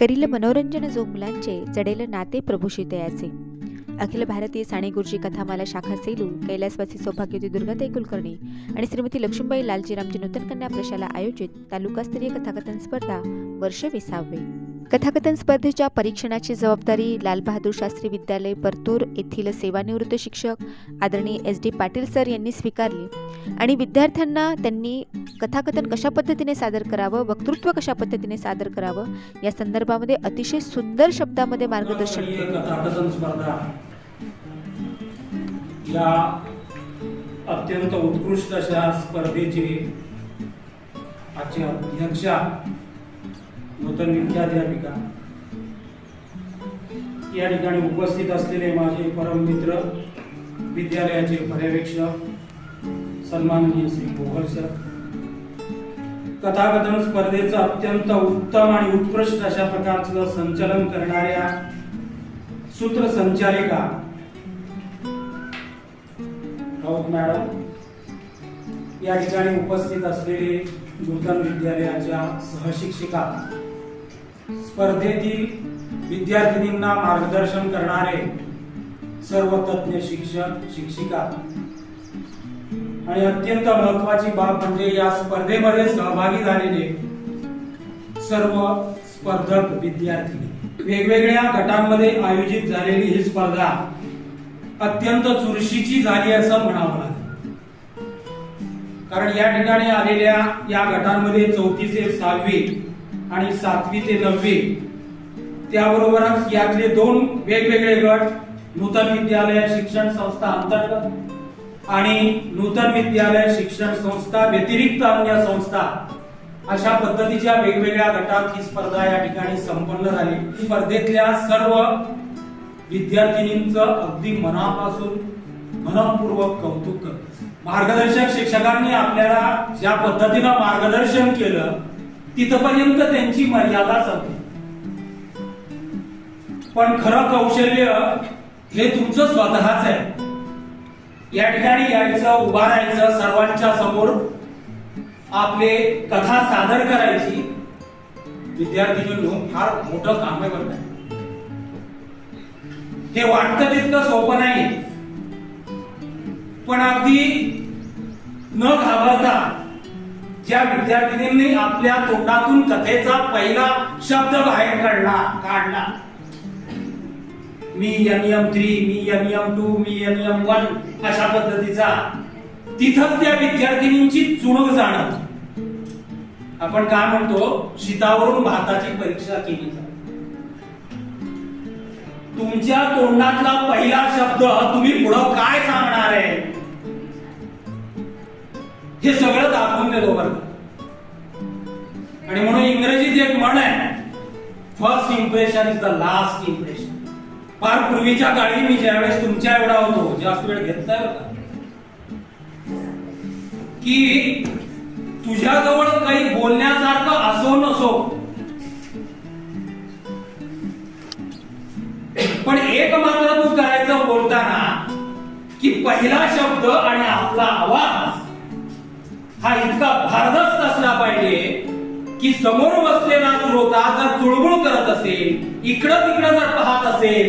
करील मनोरंजन जो मुलांचे जडेल नाते प्रभूशी तयाचे अखिल भारतीय साने गुरुजी कथामाला शाखा सेलू कैलासवासी सौभाग्यवती दुर्गाताई कुलकर्णी आणि श्रीमती लक्ष्मीबाई लालजी रामजी नूतन कन्या प्रशाला आयोजित तालुकास्तरीय कथाकथन स्पर्धा वर्ष विसावे. कथाकथन स्पर्धेच्या परीक्षणाची जबाबदारी लालबहादूर शास्त्री विद्यालय परतूर येथील सेवानिवृत्त शिक्षक आदरणीय एस डी पाटील सर यांनी स्वीकारली. आणि विद्यार्थ्यांना त्यांनी कथाकथन कशा पद्धतीने सादर करावं वक्तृत्व कशा पद्धतीने सादर करावं या संदर्भामध्ये अतिशय सुंदर शब्दामध्ये मार्गदर्शन कथाकथन स्पर्धा या अत्यंत उत्कृष्ट अशा स्पर्धेचे अध्यक्षा नूतन विद्याध्यापिका. या ठिकाणी उपस्थित असलेले माझे परम मित्र विद्यालयाचे पर्यवेक्षक सन्माननीय श्री गोगल सर. कथाकथन स्पर्धेचं अत्यंत उत्तम आणि उत्कृष्ट अशा प्रकारचं संचलन करणाऱ्या सूत्रसंचालिका राऊत मॅडम या ठिकाणी उपस्थित असलेले नूतन विद्यालयाच्या सहशिक्षिका. स्पर्धेतील विद्यार्थिनींना मार्गदर्शन करणारे सर्व तज्ञ शिक्षक शिक्षिका. आणि अत्यंत महत्वाची बाब म्हणजे या स्पर्धेमध्ये सहभागी झालेले सर्व स्पर्धक विद्यार्थी वेगवेगळ्या गटांमध्ये आयोजित झालेली ही स्पर्धा अत्यंत चुरशीची झाली असं म्हणावं लागेल. कारण या ठिकाणी आलेल्या या गटांमध्ये चौथी ते सहावी आणि सातवी ते नववी. त्याबरोबरच यातले दोन वेगवेगळे गट नूतन विद्यालय शिक्षण संस्था अंतर्गत आणि नूतन विद्यालय शिक्षण संस्था व्यतिरिक्त अन्य संस्था अशा पद्धतीच्या वेगवेगळ्या गटात ही स्पर्धा या ठिकाणी संपन्न झाली. स्पर्धेतल्या सर्व विद्यार्थिनींचं अगदी मनापासून मनपूर्वक कौतुक करत. मार्गदर्शक शिक्षकांनी आपल्याला ज्या पद्धतीनं मार्गदर्शन केलं तिथपर्यंत त्यांची मर्यादा संपली. पण खरं कौशल्य हे तुमचं स्वतःच आहे. या ठिकाणी यायचं उभा राहायचं सर्वांच्या समोर आपले कथा सादर करायची विद्यार्थी फार मोठं काम आहे बरं हे वाटतं तितकं सोपं नाही. पण अगदी न घाबरता ज्या विद्यार्थिनींनी आपल्या तोंडातून कथेचा पहिला शब्द बाहेर काढला काढला. मी एम थ्री मी एम टू मी एम वन अशा पद्धतीचा. तिथंच त्या विद्यार्थिनींची चुणक जाणत आपण काय म्हणतो? शीतावरून भाताची परीक्षा केली जाते. तुमच्या तोंडातला पहिला शब्द तुम्ही पुढं काय सांगणार आहे? आपल्या दोघांना आणि म्हणून इंग्रजीत एक म्हण आहे first impression is the last impression फार पूर्वीच्या काळी मी ज्यावेळेस तुमच्या एवढा होतो जास्त वेळ घेतलाय होता की? तुझ्याजवळ काही बोलण्यासारखं असो नसो. पण एक मात्र तू करायचं बोलताना की पहिला शब्द आणि आपला हा इतका भारदस्त असला पाहिजे की समोर बसलेला श्रोता जर चुळबुळ करत असेल इकडं तिकडं जर पाहत असेल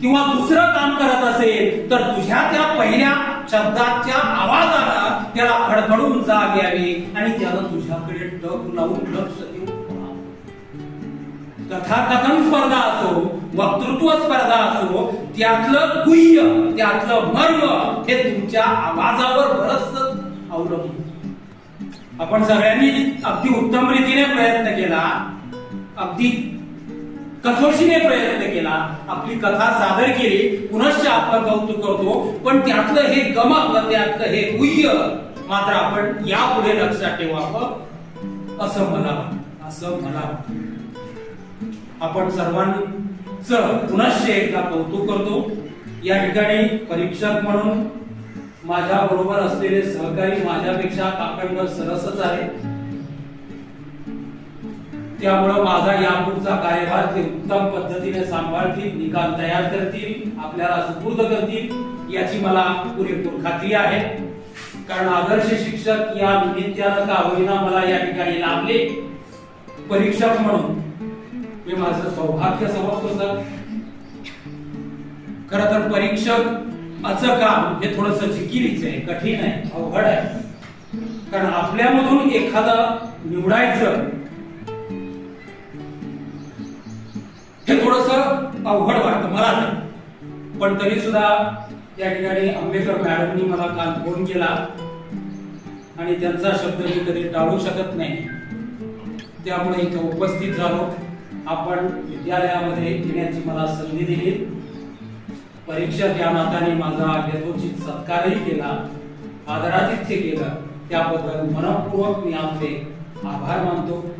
किंवा दुसरं काम करत असेल तर तुझ्या त्या पहिल्या शब्दाच्या आवाजाला त्याला खडखडून जाग यावी आणि त्याला तुझ्याकडे टक लावून लक्ष कथाकथन स्पर्धा असो वक्तृत्व स्पर्धा असो त्यातलं गुह्य त्यातलं मर्म हे तुमच्या आवाजावर बरच अवलंबून आपण सगळ्यांनी अगदी उत्तम रीतीने प्रयत्न केला. अगदी कसोशीने प्रयत्न केला. आपली कथा सादर केली. पुनश्च आपलं कौतुक करतो. पण त्यातलं हे गमक त्यातलं हे गुह्य मात्र आपण यापुढे लक्षात ठेवावं असं मला असं मला आपण सर्वांचं पुनश्च एकदा कौतुक करतो. या ठिकाणी परीक्षक म्हणून माझ्या बरोबर असलेले सहकारी माझ्यापेक्षा काकणभर सरसच आहे. त्यामुळं माझा यापुढचा कार्यभार ते उत्तम पद्धतीने सांभाळतील निकाल तयार करतील आपल्याला सुपूर्द करतील याची मला पुरेपूर खात्री आहे. कारण आदर्श शिक्षक या निमित्तानं का होईना मला या ठिकाणी लाभले. परीक्षक म्हणून मी माझं सौभाग्य समजतो सर. खर तर परीक्षक असं काम हे थोडस जिकिरीच आहे कठीण आहे अवघड आहे. कारण आपल्यामधून एखादं निवडायचं हे थोडस अवघड वाटतं मला पण तरी सुद्धा या ठिकाणी आंबेडकर मॅडमनी मला काल फोन केला आणि त्यांचा शब्द मी कधी टाळू शकत नाही. त्यामुळे इथं उपस्थित झालो. आपण विद्यालयामध्ये येण्याची मला संधी दिली. परीक्षक या नात्याने माझा यथोचित सत्कारही केला आदरातिथ्य केलं. त्याबद्दल मनपूर्वक मी आपले आभार मानतो.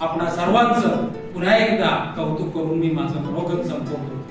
आपणा सर्वांचं पुन्हा एकदा कौतुक करून मी माझं मनोगत संपवतो.